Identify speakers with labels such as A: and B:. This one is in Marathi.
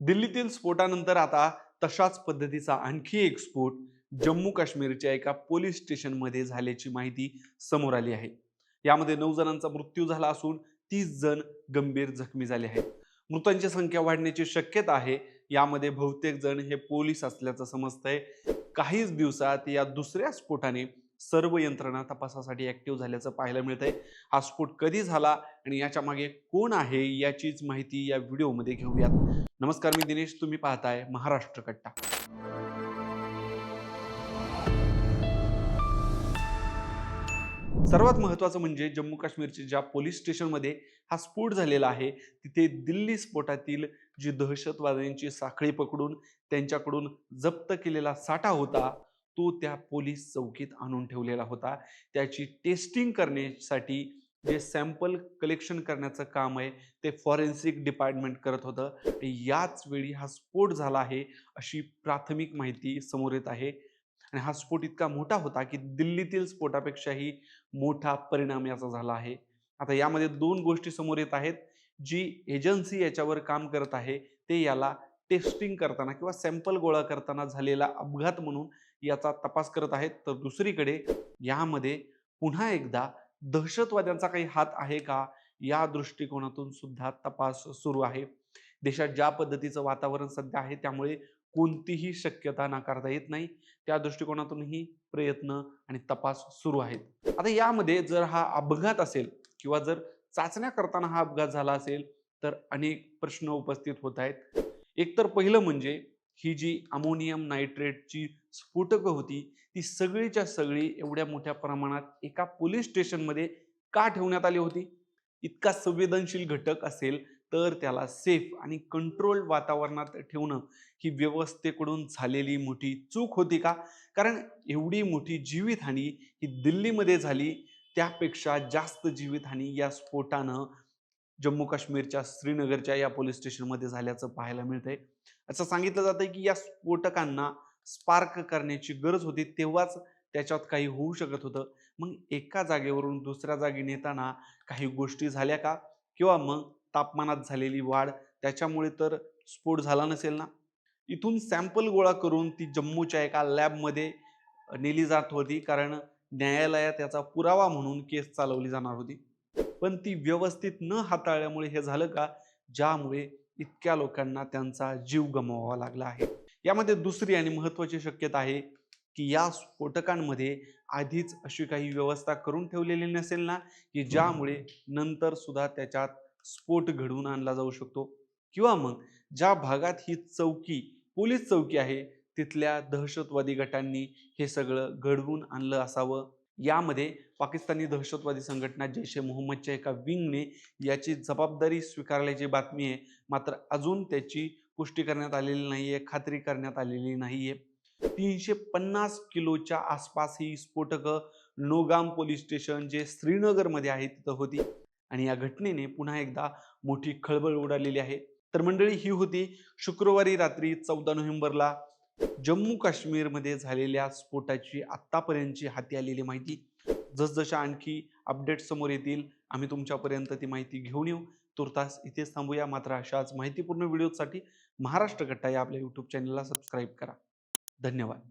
A: दिल्लीतील स्फोटानंतर आता तशाच पद्धतीचा आणखी एक स्फोट जम्मू काश्मीरच्या एका पोलीस स्टेशनमध्ये झाल्याची माहिती समोर आली आहे. यामध्ये नऊ जणांचा मृत्यू झाला असून तीस जण गंभीर जखमी झाले आहेत. मृतांची संख्या वाढण्याची शक्यता आहे. यामध्ये बहुतेक जण हे पोलीस असल्याचं समजतंय. काहीच दिवसात या दुसऱ्या स्फोटाने सर्व यंत्रणा तपासासाठी ऍक्टिव्ह झाल्याचं पाहायला मिळतंय. हा स्फोट कधी झाला आणि याच्या मागे कोण आहे याचीच माहिती या व्हिडिओमध्ये घेऊयात. नमस्कार मी दिनेश. तुम्ही पाहताय महाराष्ट्र कट्टा. सर्वात महत्त्वाचं म्हणजे जम्मू काश्मीरच्या ज्या पोलीस स्टेशनमध्ये हा स्फोट झालेला आहे तिथे दिल्ली स्फोटातील जी दहशतवाद्यांची साखळी पकडून त्यांच्याकडून जप्त केलेला साठा होता तो त्या पोलीस चौकीत आणून ठेवलेला होता. त्याची टेस्टिंग करण्यासाठी जे सॅम्पल कलेक्शन करण्याचं काम आहे ते फॉरेन्सिक डिपार्टमेंट करत होतं. आणि याच वेळी हा स्फोट झाला आहे अशी प्राथमिक माहिती समोर येत आहे. आणि हा स्फोट इतका मोठा होता की दिल्लीतील स्फोटापेक्षाही मोठा परिणाम याचा झाला आहे. आता यामध्ये दोन गोष्टी समोर येत आहेत. जी एजन्सी याच्यावर काम करत आहे ते याला टेस्टिंग करताना किंवा सॅम्पल गोळा करताना झालेला अपघात म्हणून याचा तपास करत आहेत. तर दुसरीकडे यामध्ये पुन्हा एकदा दहशतवाद्यांचा काही हात आहे का? या दृष्टिकोनातून सुद्धा तपास सुरू आहे. देशात ज्या पद्धतीचं वातावरण सध्या आहे त्यामुळे कोणतीही शक्यता नाकारता येत नाही. त्या दृष्टिकोनातूनही प्रयत्न आणि तपास सुरू आहेत. आता यामध्ये जर हा अपघात असेल किंवा जर चाचण्या करताना हा अपघात झाला असेल तर अनेक प्रश्न उपस्थित होत आहेत. एक तर पहिलं म्हणजे ही जी अमोनियम नायट्रेटची स्फोटकं होती ती सगळीच्या सगळी एवढ्या मोठ्या प्रमाणात एका पोलीस स्टेशनमध्ये का ठेवण्यात आली होती? इतका संवेदनशील घटक असेल तर त्याला सेफ आणि कंट्रोल वातावरणात ठेवणं ही व्यवस्थेकडून झालेली मोठी चूक होती का? कारण एवढी मोठी जीवितहानी ही दिल्लीमध्ये झाली त्यापेक्षा जास्त जीवितहानी या स्फोटानं जम्मू काश्मीरच्या श्रीनगरच्या या पोलीस स्टेशनमध्ये झाल्याचं पाहायला मिळतंय. असं सांगितलं जातं की या स्फोटकांना स्पार्क करण्याची गरज होती तेव्हाच त्याच्यात काही होऊ शकत होतं. मग एका जागेवरून दुसऱ्या जागी नेताना काही गोष्टी झाल्या का? किंवा मग तापमानात झालेली वाढ त्याच्यामुळे तर स्फोट झाला नसेल ना? इथून सॅम्पल गोळा करून ती जम्मूच्या एका लॅबमध्ये नेली जात होती कारण न्यायालयात याचा पुरावा म्हणून केस चालवली जाणार होती. पण ती व्यवस्थित न हाताळल्यामुळे हे झालं का? ज्यामुळे इतक्या लोकांना त्यांचा जीव गमवावा लागला आहे. यामध्ये दुसरी आणि महत्वाची शक्यता आहे की या स्फोटकांमध्ये आधीच अशी काही व्यवस्था करून ठेवलेली नसेल ना की ज्यामुळे नंतर सुद्धा त्याच्यात स्फोट घडवून आणला जाऊ शकतो. किंवा मग ज्या भागात ही चौकी पोलीस चौकी आहे तिथल्या दहशतवादी गटांनी हे सगळं घडवून आणलं असावं. यामध्ये पाकिस्तानी दहशतवादी संघटना जैश ए मोहम्मदच्या एका विंगने याची जबाबदारी स्वीकारल्याची बातमी आहे. मात्र अजून त्याची पुष्टी करण्यात आलेली नाही आहे खात्री करण्यात आलेली नाही आहे तीनशे पन्नास किलोच्या आसपास ही स्फोटकं नोगाम पोलीस स्टेशन जे श्रीनगरमध्ये आहे तिथं होती. आणि या घटनेने पुन्हा एकदा मोठी खळबळ उडालेली आहे. तर मंडळी ही होती शुक्रवारी रात्री चौदा नोव्हेंबरला जम्मू काश्मीरमध्ये झालेल्या स्फोटाची आत्तापर्यंतची हाती आलेली माहिती. जसजशा आणखी अपडेट समोर येतील आम्ही तुमच्यापर्यंत ती माहिती घेऊन येऊ. तुर्तास इथेच थांबूया. मात्र अशाच माहितीपूर्ण व्हिडिओसाठी महाराष्ट्र कट्टा या आपल्या यूट्यूब चॅनलला सबस्क्राईब करा. धन्यवाद.